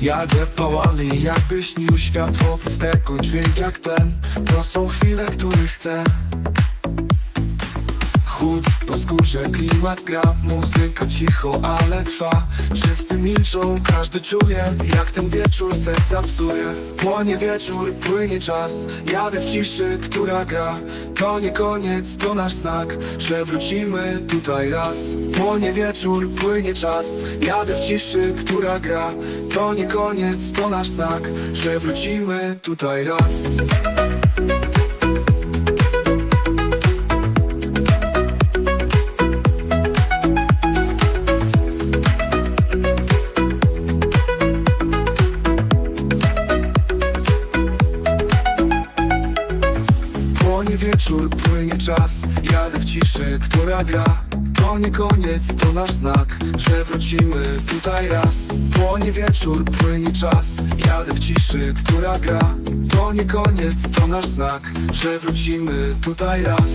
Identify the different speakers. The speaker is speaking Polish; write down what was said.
Speaker 1: Jadę powoli, jakby śnił światło w tego dźwięk jak ten. To są chwile, których chcę Skórze, klimat gra Muzyka cicho, ale trwa. Wszyscy milczą, każdy czuje Jak ten wieczór serca psuje. Płonie wieczór, płynie czas. Jadę w ciszy, która gra. To nie koniec, to nasz znak Że wrócimy tutaj raz. Płonie wieczór, płynie czas. Jadę w ciszy, która gra. To nie koniec, to nasz znak Że wrócimy tutaj raz wieczór, płynie czas. Jadę w ciszy, która gra. To nie koniec, to nasz znak Że wrócimy tutaj raz. Płonie wieczór, płynie czas. Jadę w ciszy, która gra. To nie koniec, to nasz znak Że wrócimy tutaj raz